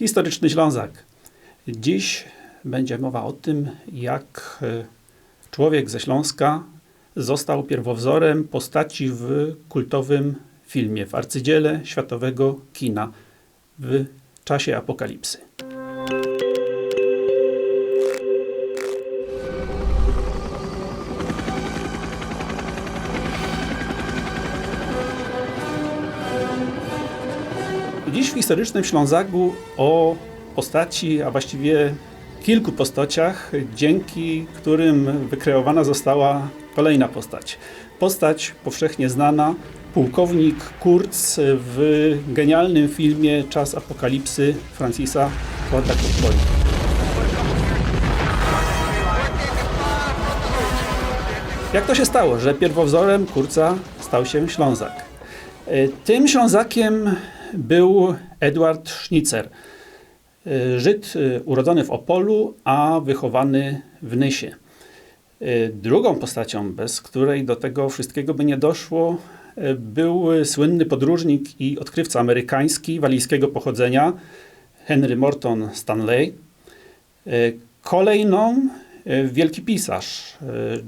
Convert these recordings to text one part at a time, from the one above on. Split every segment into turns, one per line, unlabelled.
Historyczny Ślązak. Dziś będzie mowa o tym, jak e, człowiek ze Śląska został pierwowzorem postaci w kultowym filmie, w arcydziele światowego kina w czasie apokalipsy. Dziś w historycznym Ślązaku o postaci, a właściwie kilku postaciach, dzięki którym wykreowana została kolejna postać. Postać powszechnie znana, pułkownik Kurz w genialnym filmie Czas Apokalipsy Francisa Forda Coppola. Jak to się stało, że pierwowzorem Kurca stał się Ślązak? E, Tym Ślązakiem był Edward Schnitzer. E, Żyd e, urodzony w Opolu, a wychowany w Nysie. E, Drugą postacią, bez której do tego wszystkiego by nie doszło, był słynny podróżnik i odkrywca amerykański walijskiego pochodzenia Henry Morton Stanley. Kolejną wielki pisarz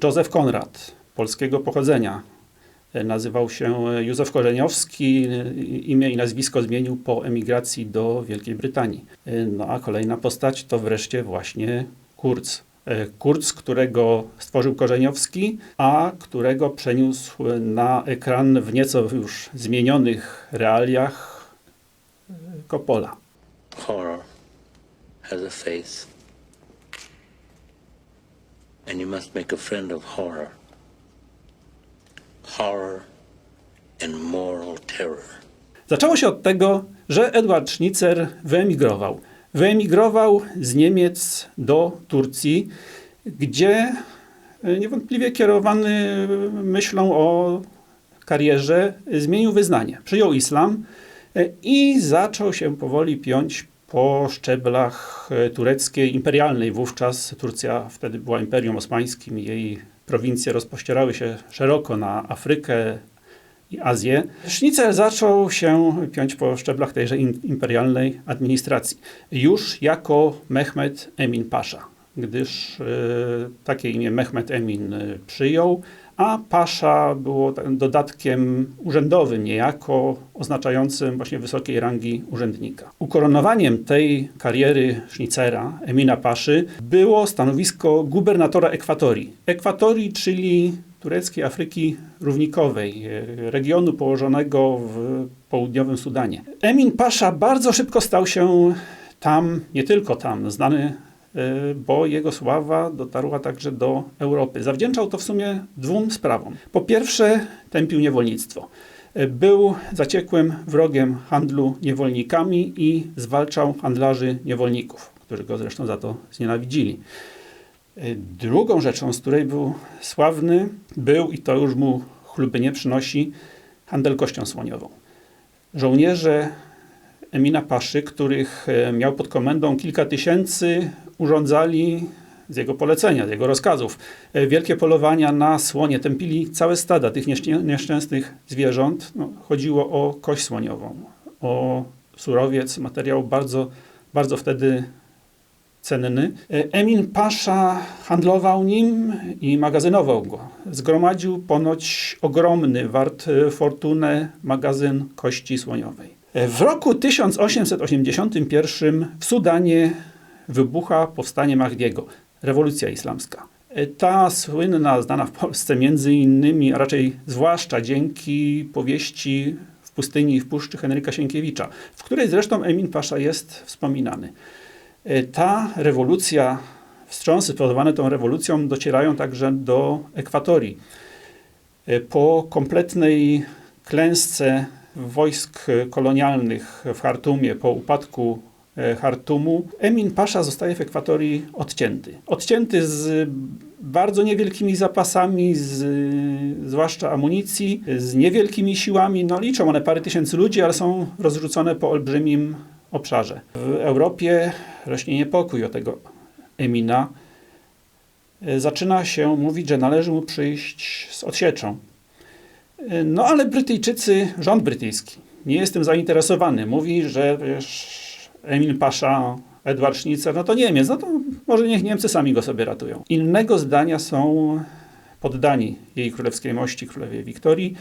Józef Konrad, polskiego pochodzenia. Nazywał się Józef Korzeniowski, imię i nazwisko zmienił po emigracji do Wielkiej Brytanii. No a kolejna postać to wreszcie właśnie Kurz. E, Kurz, którego stworzył Korzeniowski, a którego przeniósł na ekran w nieco już zmienionych realiach Coppola.
Horror has a face. And you must make a friend of horror. Horror and moral terror.
Zaczęło się od tego, że Edward Schnitzer wyemigrował. Wyemigrował z Niemiec do Turcji, gdzie e, niewątpliwie kierowany myślą o karierze zmienił wyznanie. Przyjął islam e, i zaczął się powoli piąć po szczeblach e, tureckiej, imperialnej wówczas. Turcja wtedy była imperium osmańskim, jej prowincje rozpościerały się szeroko na Afrykę, i Azję. Schnitzer zaczął się piąć po szczeblach tejże im- imperialnej administracji. Już jako Mehmed Emin Pasza, gdyż e, takie imię Mehmed Emin e, przyjął, a Pasza było takim dodatkiem urzędowym niejako, oznaczającym właśnie wysokiej rangi urzędnika. Ukoronowaniem tej kariery Schnitzera, Emina Paszy, było stanowisko gubernatora Ekwatorii. Ekwatorii, czyli tureckiej Afryki Równikowej, e, regionu położonego w południowym Sudanie. Emin Pasza bardzo szybko stał się tam, nie tylko tam, znany, bo jego sława dotarła także do Europy. Zawdzięczał to w sumie dwóm sprawom. Po pierwsze, tępił niewolnictwo. E, Był zaciekłym wrogiem handlu niewolnikami i zwalczał handlarzy niewolników, którzy go zresztą za to znienawidzili. E, Drugą rzeczą, z której był sławny, był, i to już mu chluby nie przynosi, handel kością słoniową. Żołnierze Emina Paszy, których miał pod komendą kilka tysięcy, urządzali z jego polecenia, z jego rozkazów e, wielkie polowania na słonie. Tępili całe stada tych nieszczę- nieszczęsnych zwierząt. No, chodziło o kość słoniową, o surowiec, materiał bardzo, bardzo wtedy cenny. E, Emin Pasza handlował nim i magazynował go. Zgromadził ponoć ogromny, wart e, fortunę magazyn kości słoniowej. W roku 1881 w Sudanie wybucha powstanie Mahdiego, rewolucja islamska. E, Ta słynna, znana w Polsce między innymi, a raczej zwłaszcza dzięki powieści w pustyni i w puszczy Henryka Sienkiewicza, w której zresztą Emin Pasza jest wspominany. E, Ta rewolucja, wstrząsy spowodowane tą rewolucją docierają także do Ekwatorii. E, Po kompletnej klęsce wojsk kolonialnych w Chartumie, po upadku e, Chartumu, Emin Pasza zostaje w Ekwatorii odcięty. Odcięty z bardzo niewielkimi zapasami, z, zwłaszcza amunicji, z niewielkimi siłami. No, liczą one parę tysięcy ludzi, ale są rozrzucone po olbrzymim obszarze. W Europie rośnie niepokój o tego Emina. E, Zaczyna się mówić, że należy mu przyjść z odsieczą. E, No ale Brytyjczycy, rząd brytyjski nie jest tym zainteresowany. Mówi, że wiesz, Emil Pasza, Edward Schnitzer, no to Niemiec, no to może niech Niemcy sami go sobie ratują. Innego zdania są poddani jej królewskiej mości, królewej Wiktorii.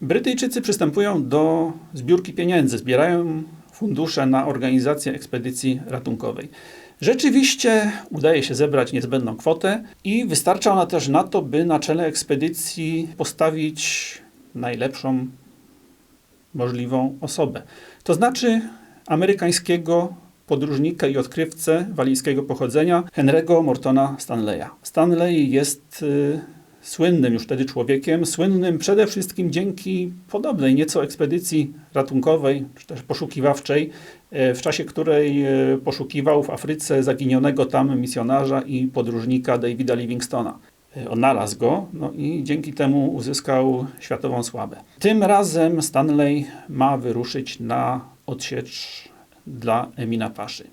Brytyjczycy przystępują do zbiórki pieniędzy, zbierają fundusze na organizację ekspedycji ratunkowej. Rzeczywiście udaje się zebrać niezbędną kwotę i wystarcza ona też na to, by na czele ekspedycji postawić najlepszą możliwą osobę. To znaczy amerykańskiego podróżnika i odkrywcę walijskiego pochodzenia Henry'ego Mortona Stanleya. Stanley jest y, słynnym już wtedy człowiekiem, słynnym przede wszystkim dzięki podobnej nieco ekspedycji ratunkowej, czy też poszukiwawczej, e, w czasie której e, poszukiwał w Afryce zaginionego tam misjonarza i podróżnika Davida Livingstona. E, Odnalazł go no i dzięki temu uzyskał światową sławę. Tym razem Stanley ma wyruszyć na odsiecz dla Emina Paszy.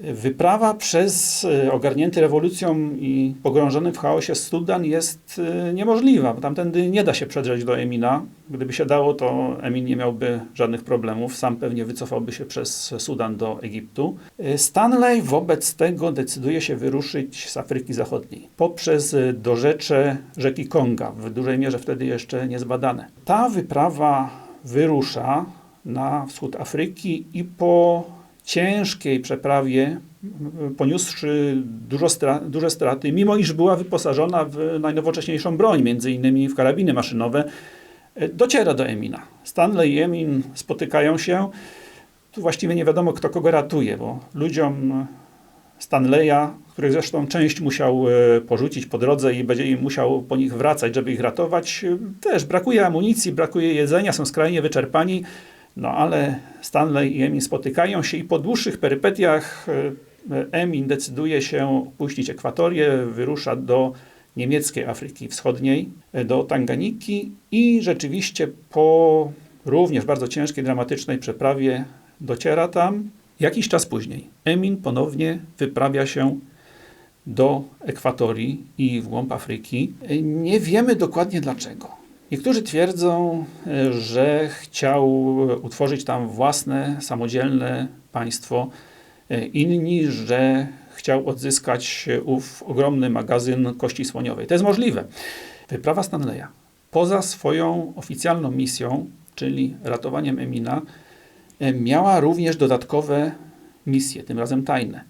Wyprawa przez e, ogarnięty rewolucją i pogrążony w chaosie Sudan jest e, niemożliwa, bo tamtędy nie da się przedrzeć do Emina. Gdyby się dało, to Emin nie miałby żadnych problemów. Sam pewnie wycofałby się przez Sudan do Egiptu. E, Stanley wobec tego decyduje się wyruszyć z Afryki Zachodniej poprzez dorzecze rzeki Konga, w dużej mierze wtedy jeszcze niezbadane. Ta wyprawa wyrusza na wschód Afryki i po ciężkiej przeprawie, m, poniósłszy dużo stra- duże straty, mimo iż była wyposażona w najnowocześniejszą broń, między innymi w karabiny maszynowe, e, dociera do Emina. Stanley i Emin spotykają się. Tu właściwie nie wiadomo, kto kogo ratuje, bo ludziom Stanleya, których zresztą część musiał e, porzucić po drodze i będzie im musiał po nich wracać, żeby ich ratować, e, też brakuje amunicji, brakuje jedzenia, są skrajnie wyczerpani. No ale Stanley i Emin spotykają się i po dłuższych perypetiach e, Emin decyduje się opuścić ekwatorię, wyrusza do niemieckiej Afryki Wschodniej, e, do Tanganiki i rzeczywiście po również bardzo ciężkiej, dramatycznej przeprawie dociera tam. Jakiś czas później Emin ponownie wyprawia się do ekwatorii i w głąb Afryki. E, Nie wiemy dokładnie dlaczego. Niektórzy twierdzą, e, że chciał utworzyć tam własne, samodzielne państwo. E, Inni, że chciał odzyskać e, ów ogromny magazyn kości słoniowej. To jest możliwe. Wyprawa Stanleya poza swoją oficjalną misją, czyli ratowaniem Emina, e, miała również dodatkowe misje, tym razem tajne.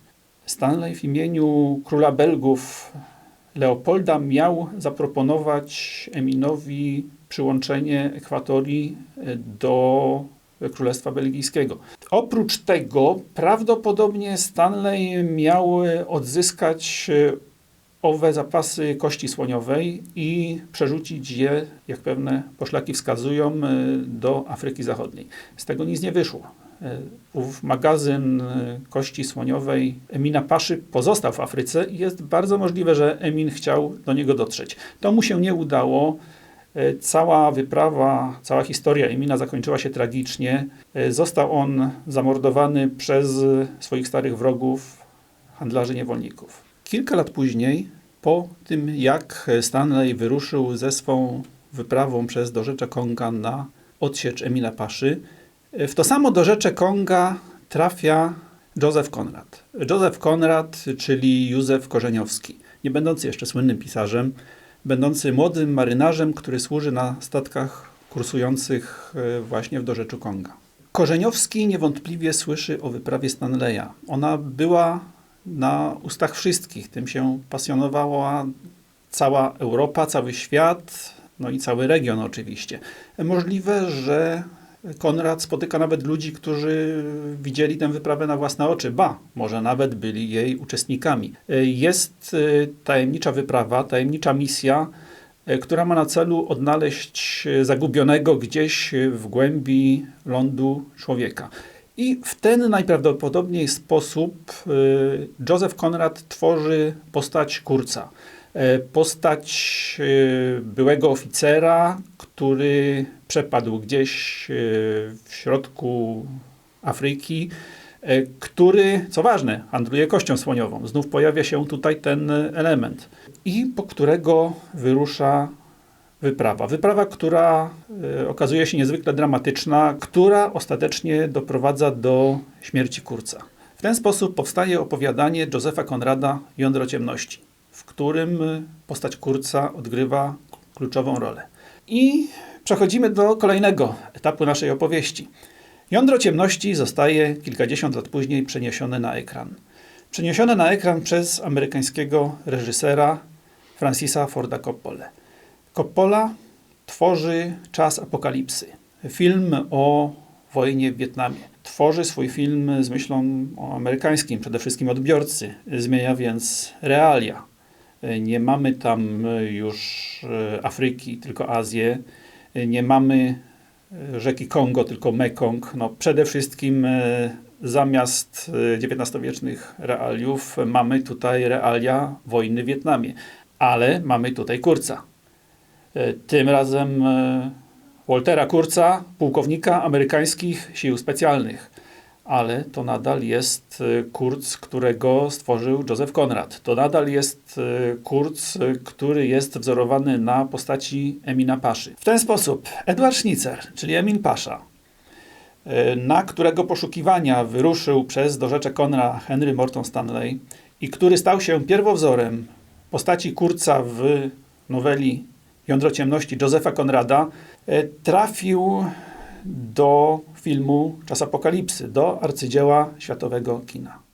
Stanley w imieniu króla Belgów Leopolda miał zaproponować Eminowi przyłączenie Ekwatorii e, do Królestwa Belgijskiego. Oprócz tego prawdopodobnie Stanley miał e, odzyskać e, owe zapasy kości słoniowej i przerzucić je, jak pewne poszlaki wskazują, do Afryki Zachodniej. Z tego nic nie wyszło. E, Ów magazyn e, kości słoniowej Emina Paszy pozostał w Afryce i jest bardzo możliwe, że Emin chciał do niego dotrzeć. To mu się nie udało. E, Cała wyprawa, cała historia Emina zakończyła się tragicznie. Został on zamordowany przez swoich starych wrogów, handlarzy niewolników. Kilka lat później, po tym jak Stanley wyruszył ze swą wyprawą przez dorzecze Konga na odsiecz Emila Paszy, w to samo dorzecze Konga trafia Józef Konrad. Józef Konrad, czyli Józef Korzeniowski, nie będący jeszcze słynnym pisarzem, będący młodym marynarzem, który służy na statkach kursujących e, właśnie w dorzeczu Konga. Korzeniowski niewątpliwie słyszy o wyprawie Stanleya. Ona była na ustach wszystkich, tym się pasjonowała cała Europa, cały świat, no i cały region oczywiście. Możliwe, że Konrad spotyka nawet ludzi, którzy widzieli tę wyprawę na własne oczy, ba, może nawet byli jej uczestnikami. Jest e, tajemnicza wyprawa, tajemnicza misja, e, która ma na celu odnaleźć zagubionego gdzieś w głębi lądu człowieka. I w ten najprawdopodobniej sposób e, Joseph Conrad tworzy postać Kurca. E, Postać e, byłego oficera, który przepadł gdzieś e, w środku Afryki, który, co ważne, handluje kością słoniową. Znów pojawia się tutaj ten element. I po którego wyrusza wyprawa. Wyprawa, która okazuje się niezwykle dramatyczna, która ostatecznie doprowadza do śmierci Kurca. W ten sposób powstaje opowiadanie Józefa Konrada Jądro Ciemności, w którym postać Kurca odgrywa kluczową rolę. I przechodzimy do kolejnego etapu naszej opowieści. Jądro ciemności zostaje kilkadziesiąt lat później przeniesione na ekran. Przeniesione na ekran przez amerykańskiego reżysera Francisa Forda Coppolę. Coppola tworzy Czas Apokalipsy. Film o wojnie w Wietnamie. Tworzy swój film z myślą o amerykańskim, przede wszystkim odbiorcy. Zmienia więc realia. Nie mamy tam już e, Afryki, tylko Azję. Nie mamy e, rzeki Kongo, tylko Mekong. No, przede wszystkim e, zamiast e, XIX-wiecznych realiów mamy tutaj realia wojny w Wietnamie. Ale mamy tutaj Kurca. E, Tym razem e, Waltera Kurca, pułkownika amerykańskich sił specjalnych. Ale to nadal jest e, Kurz, którego stworzył Joseph Conrad. To nadal jest e, Kurz, e, który jest wzorowany na postaci Emina Paszy. W ten sposób Edward Schnitzer, czyli Emin Pasza, na którego poszukiwania wyruszył przez dorzeczek Konra Henry Morton Stanley i który stał się pierwowzorem postaci Kurca w noweli Jądro Ciemności Józefa Konrada, trafił do filmu Czas Apokalipsy, do arcydzieła światowego kina.